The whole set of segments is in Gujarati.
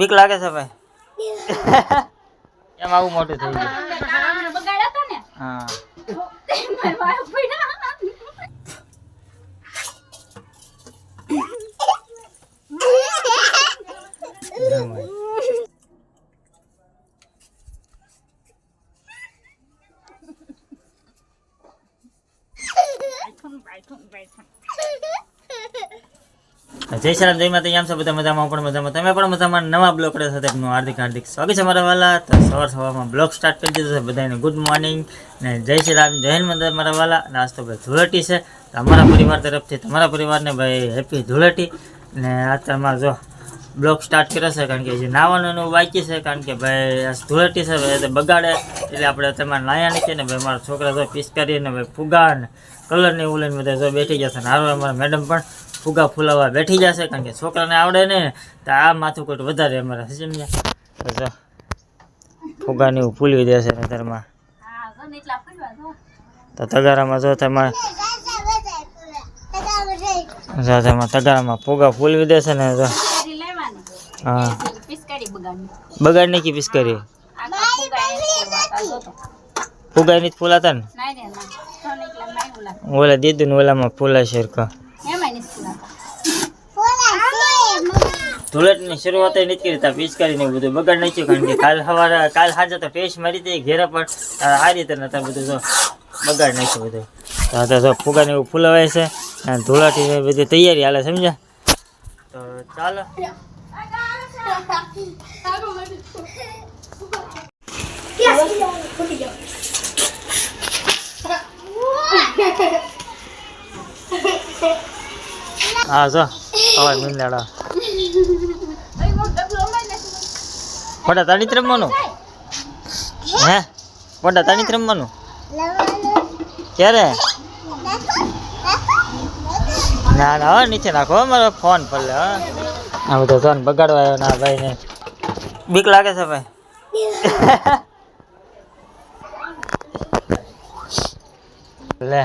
બીક લાગે છે ભાઈ. એમ આવું મોટું થઈ ગયું. બગાડ્યા હતા ને હા જય શ્રી રામ, જય માતા યામ છો બધા મજામાં પણ મજામાં. તમે પણ મજામાં, નવા બ્લોક સાથે આપનું હાર્દિક હાર્દિક સ્વાગત છે મારા વાલા. તો સવાર સવારમાં બ્લોક સ્ટાર્ટ કરી દીધો છે બધાને ગુડ મોર્નિંગ ને જય શ્રી રામ, જય હિન્દ મંદિર મારા વાલા. ને આજ તો ભાઈ ધૂળેટી છે. તમારા પરિવાર તરફથી, તમારા પરિવારને ભાઈ હેપી ધૂળેટી. ને તમારે જો બ્લોક સ્ટાર્ટ કર્યો છે, કારણ કે જે નાવાનું બાકી છે, કારણ કે ભાઈ આ ધૂળેટી છે, ભાઈ બગાડે. એટલે આપણે તમારે નાયા નીકળીએ ને ભાઈ મારા છોકરા જો પીસ કરીને ભાઈ ફુગા ને કલરની ઉલન બધા જો બેઠી જશે ને હારો અમારા મેડમ પણ ફુગા ફૂલાવા બેઠી જશે કારણ કે છોકરાને આવડે ને તો આ માથું વધારે અમારે સમજ્યા ફુગાની ફૂલવી દેશે નજરમાં. તો તગારામાં જો તમારે જો તેમાં તગારામાં ફુગા ફૂલવી દેશે ને જો. હા. બગાડની બગાડ નહીં પિસ્કારી. આખા ફુગા એને ફોડવાતા જો તો ફુગાની જ ફૂલાતા ને. ઓલા દીધું ને ઓલામાં ફૂલા શેરખા એમાં નહીં ફૂલાતા ધૂળેટની શરૂઆત નથી કરી તા પિચકારી ને એવું બધું બગાડ નાખ્યું, કારણ કે કાલ સવારે કાલ સાંજે તો ટેસ્ટ મારી હતી ઘેરા, પણ આ રીતે નતા બધું જો બગાડ નાખ્યું બધું. તો તો જો એવું ફૂલવાય છે, અને ધૂળાટી બધી તૈયારી હાલે, સમજ્યા? તો ચાલો. હા, જો હવે મીંડાડા ફોટા તાણી જ રમવાનું હે? ફોટા તાણી જ રમવાનું ક્યારે? ના ના હવે નીચે નાખો મારો ફોન પર લે હા. આ બધો ફોન બગાડવા આવ્યો ના ભાઈ ને બીક લાગે છે ભાઈ. લે.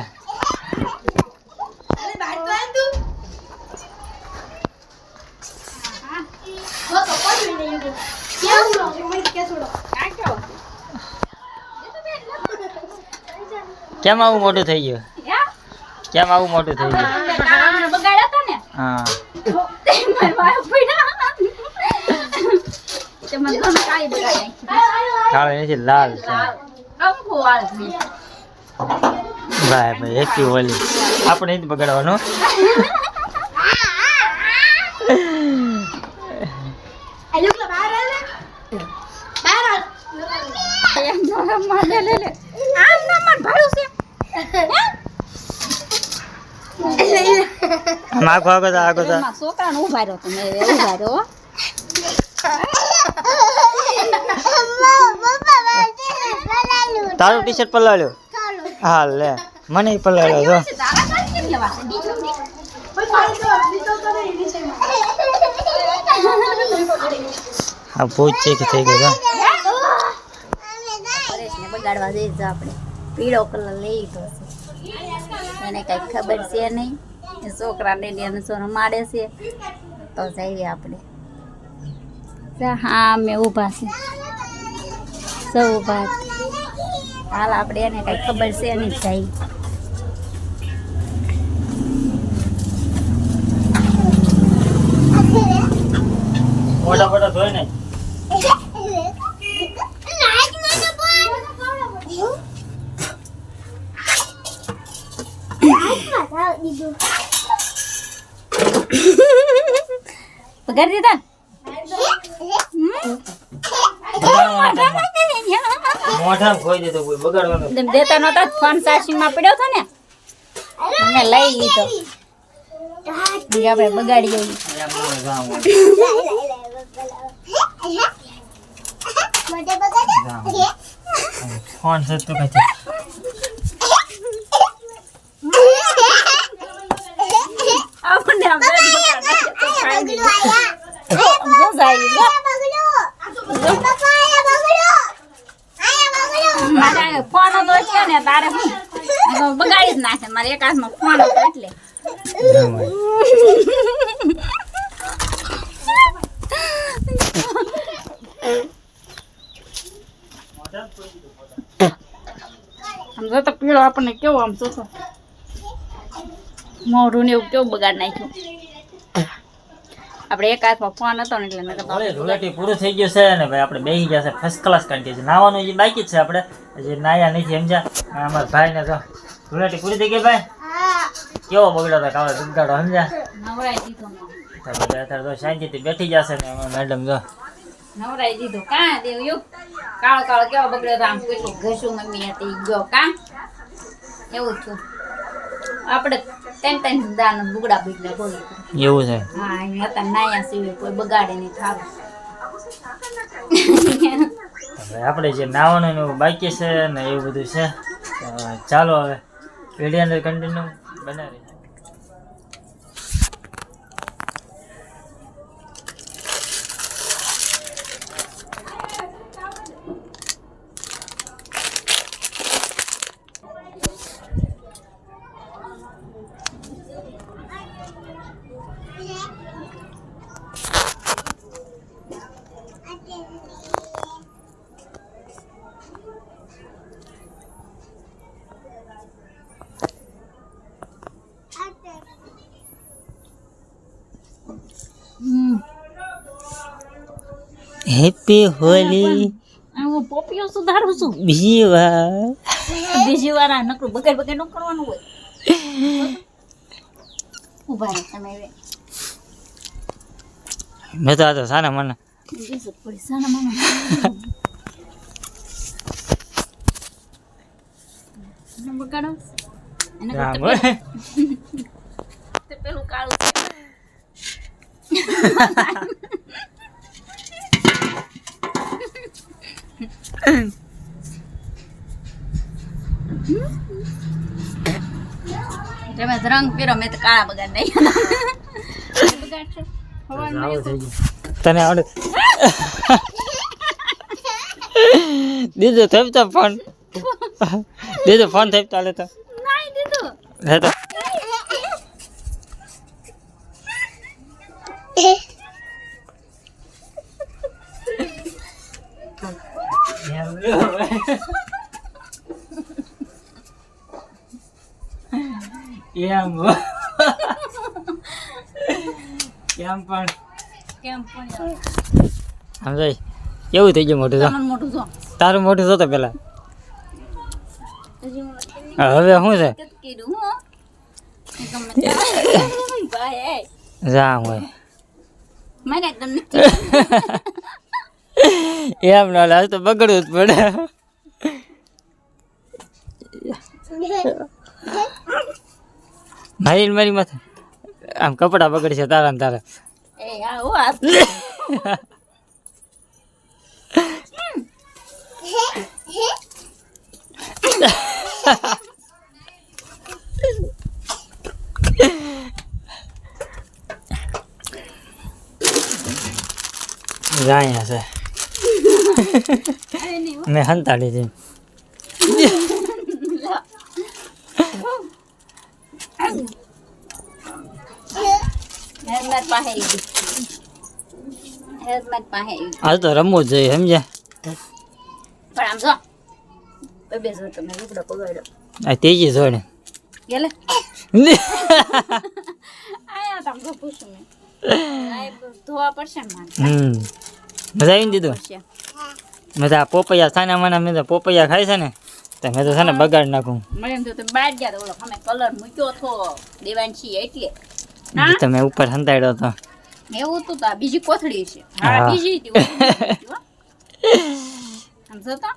કેમ આવું મોટું થઈ ગયું? કેમ આવું મોટું થઈ ગયું? હા. કાળો નથી લાલ છે. ભાઈ ભાઈ હેપી હોલી આપણે જ બગાડવાનું. આમ ના ભાડું છે આમ આગો આગો જા આગો જા એમાં છોકરાને ઊભા રહ્યો તમે ઊભા રહ્યો હો. તારું ટી શર્ટ પલાળ્યો હા લે મને ય પલાળ્યો જો પછી તારા ઘરે કેમ લેવાશે? બીજો દી. હા ભૂત છે કે થઈ ગયો પરેશને બગાડવા જઈ છે આપણે પીળો કલર લઈ લીધો છે. એને કઈ ખબર છે નહીં. છોકરાને એને શું રમાડે છે. તો જઈએ આપણે. હા, અમે ઊભા છે. સૌ ઊભા હાલ આપણે એને કઈ ખબર છે નહીં જઈ મોટા મોટા ધોઈ ને બગાડી દીધા? મોઢા ખોઈ દીધો કોઈ બગાડવાનું. તેમ દેતા નહોતા ફોન ચાર્જિંગમાં પડ્યો તો ને? અમે લઈ લીધો. આપણે બગાડી. જાઉં. ફોન છે કઈ મારે એક હાથમાં ફોન હતો એટલે. પીળો આપણને કેવો આમ તો મોઢું ને એવું કેવું બગાડ નાખ્યું. આપણે એક હાથમાં ફોન હતો ને એટલે ધૂળેટી પૂરું થઈ ગયું છે અને ભાઈ આપણે બેસી ગયા છે ફર્સ્ટ ક્લાસ કાઢી છે નાવાનું જે બાકી છે આપણે. હજી નાયા એમ સમજ્યા? અમારા ભાઈને તો ધૂળેટી પૂરી થઈ ગઈ ભાઈ? કેવો બગડ્યો હતો કાળો દુગાડો સમજા નવરાઈ દીધો અત્યારે તો શાંતિથી બેઠી જશે ને મેડમ જો. નવરાઈ દીધો. કાં દેવ્યું કાળો કાળો કેવો બગડ્યો આમ કેટલું ઘસું મમ્મી હતી. ગયો કાં? એવું થયું. આપણે ત્રણ ત્રણ દાન બુગડા બગડ્યા બોલો એવું છે. હા અહીં હતા નાયા સિવાય કોઈ બગાડે નહીં થાવ. હવે આપણે જે નાવાનું બાકી છે ને એવું બધું છે ચાલો હવે. વીડિયો અંદર કન્ટિન્યુ બનાવી. હેપી હોલી હું પોપીઓ સુધારું છું. બીજી વાર બીજી વાર આ નકરું બગાડ બગાડ ન કરવાનું હોય. ઊભા રહો તમે હવે. મેં તો આ તો સાના મને. સાના મને બગાડો એને પેલું કાળું રંગ પીરો મેં તો કાળા બગાડ નહીં તને આવડે દીધો થઈ તો ફોન દીધો ફોન થઈ ચાલે તો હે તો એમ કેમ? પણ? કેમ પણ સમજાય કેવું થઈ ગયું મોટું તો? તારું મોટું તો પેલા. હવે શું છે? જા હોય એમ ના તો બગડવું જ પડે. મારી મારી માથે. આમ કપડા બગડશે તારા ને તારા. જાયા છે. મેં હંતાડી હતી હેલ્મેટ પાસે હેલ્મેટ પાસે આવી તો રમવું જ જોઈએ સમજ્યા? પણ આમ જો બે બે જો તમે લુગડો પગાડ્યો આ તેજી જોડે ગેલે? આયા તમ તો પૂછું મેં. ધોવા પડશે હમ મજા આવી દીધું? પડશે મેં તો આ પોપૈયા સાના માના મેં તો પોપૈયા ખાય છે ને તો મેં તો છે ને બગાડ નાખું. મને એમ થયું તમે ગયા તો ઓલો અમે કલર મૂક્યો દેવાંશી એટલે. બીજી તમે ઉપર સંતાડ્યો હતો એવું તો આ બીજી કોથળી છે. હા. હા. બીજી હતી હો. સમજો તો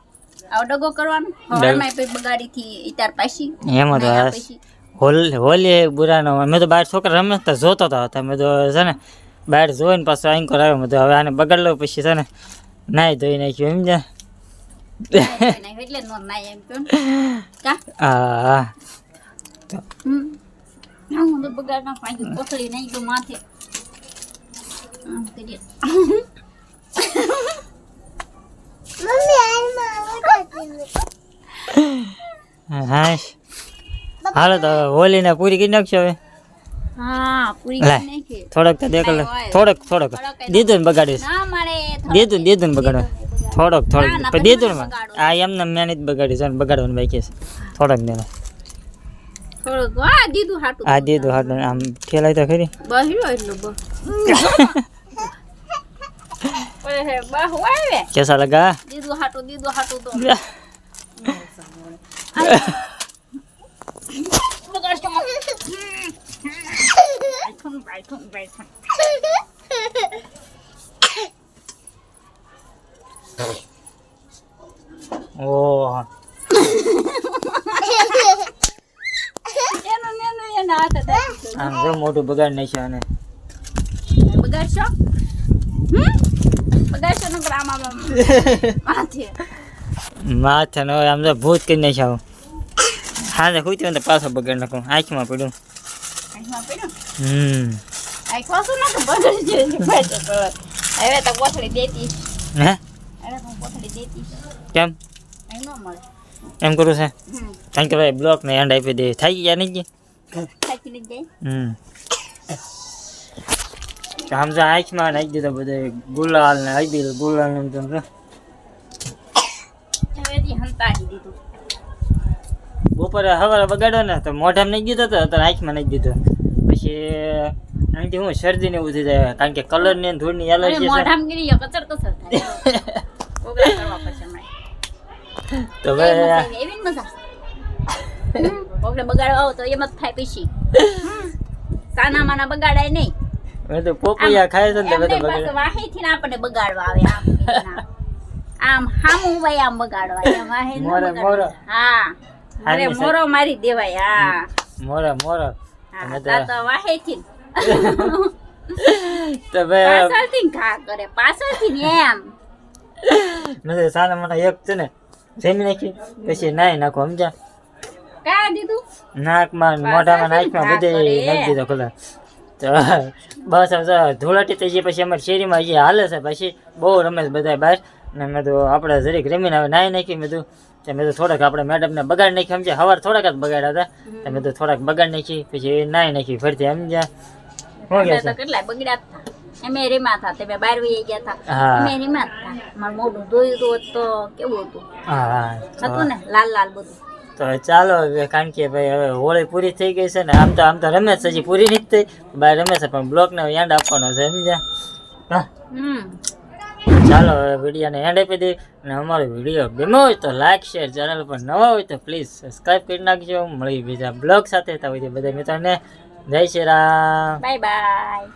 આવો ડગો કરવાનો? હવારમાં પછી બગાડી થી ઇતાર પાછી. એમ તો હોલ હોલી બુરાનો મેં તો બાર છોકરા રમતા તો જોતો હતો. હતા તો છે ને બહાર જોઈને પાછો આંકોર આવ્યો. મેં તો હવે આને બગાડ લો પછી છે ને નાઈ ધોઈ નાખ્યું એમ જા એટલે નો નાય એમ. હા ના હું તો બગાડ ના પાછી કોથળી નહીં તો માથે. આમ કરીએ. હા હાલો તો હોલીને પૂરી કરી નાખશો હવે. થોડોક તો દેખ લે. થોડોક થોડોક. દીધું ને બગાડીશ ના મારે થોડો દીધું દીધું ને બગાડવા થોડોક થોડોક. દીધું ને બગાડો. આ એમને મેં બગાડીશ બગાડવાનું બાકી છે. થોડોક દેવા થોડુંક આ દીધું હાટું આ દીધું હાટું આમ ઠેલાય તો ખરી. બહ્યો એટલું બહ કેસા લગા? દીધું હાટું દીધું હાટું તો. ઓહ એનું ને એનું એના હાથે દાબી દો. આમ જો મોટું બગાડ નાખ્યો અને બગાડશો? હમ? બગાડશો નકર આમ આમ આમ. માથે. માથે નો આમ તો ભૂત કરી નાખ્યા હાજે ખૂટ્યો ને તો પાછો બગાડ નાખું. આંખમાં પડ્યું. આંખમાં પડ્યું? હમ. આંખ વાસું ના તો બગડી જાય છે. પાછો તો. હવે. તો કોથળી દેતી. હે? હવે તો હું કોથળી દેતી. કેમ? અહીં ન મળે. એમ કરું છે? હમ. કારણ કે ભાઈ બ્લોક ને એન્ડ આપી દે. થઈ ગયા નહીં થાકી જાય હમ તો આમ તો આંખમાં નાખી દીધો બધે ગુલાલ ને હળદી ગુલાલ ને તો. દીધું બપોરે સવારે બગાડ્યો ને તો મોઢામાં નાખી દીધો તો અત્યારે આંખમાં નાખી દીધો પછી આનાથી હું શરદી ને એવું થઈ જાય કારણ કે કલર ને ધૂળની એલર્જી છે મોઢામાં કોકને બગાડવા આવો તો એમ જ થાય પછી માના બગાડાય નહીં. હવે તો પોપૈયા ખાય છે ને તો બગાડે. વાહેથી ને આપણને બગાડવા આવે આમ. આમ હામું ભાઈ આમ બગાડવા એમ વાહી મોરે, મોરો. હા. અરે મોરો મારી દેવાય હા. મોરો મોરો. હા તો વાહી થી થી પાછળથી ઘા કરે પાછળથી ને એમ. નથી સાના માના એક છે ને જમી નાખી પછી નાઈ નાખો સમજ્યા? કા દીધું? નાકમાં મોઢામાં નાકમાં બધે નાખી દીધો ખુલ્લા. તો બસ હવે ધૂળાટી થઈ ગઈ પછી અમારી શેરીમાં જે હાલે છે પછી બહુ રમે છે બધા બહાર. ને મેં તો આપણે જરીક રમીને હવે નાહી નાખી મેં તો. તે મેં તો થોડાક આપણે મેડમને બગાડ નાખી સમજે સવાર થોડાક જ બગાડ્યા હતા. તે મેં તો થોડાક બગાડ નાખી પછી નાહી નાખી ફરતી સમજ્યા? શું કે છે? કેટલા બગડ્યા અમે રીમા હતા તમે બાર વહી ગયા હતા. અમે રીમા હતા. મારું મોઢું ધોયું હતું તો કેવું હતું? હતું ને લાલ લાલ બધું. તો ચાલો હવે કારણ કે ભાઈ હવે હોળી પૂરી થઈ ગઈ છે ને આમ તો આમ તો રમેશ હજી પૂરી નથી થઈ. બાય રમેશ પણ બ્લોકને એન્ડ આપવાનો છે સમજ્યા? હા. ચાલો હવે વિડીયોને એન્ડ આપી દઈએ. અને અમારો વીડિયો ગમ્યો હોય તો લાઈક શેર ચેનલ પર નવા હોય તો પ્લીઝ સબસ્ક્રાઈબ કરી નાખજો. મળી બીજા બ્લોગ સાથે. તો બધા મિત્રોને જય શ્રી રામ. Bye bye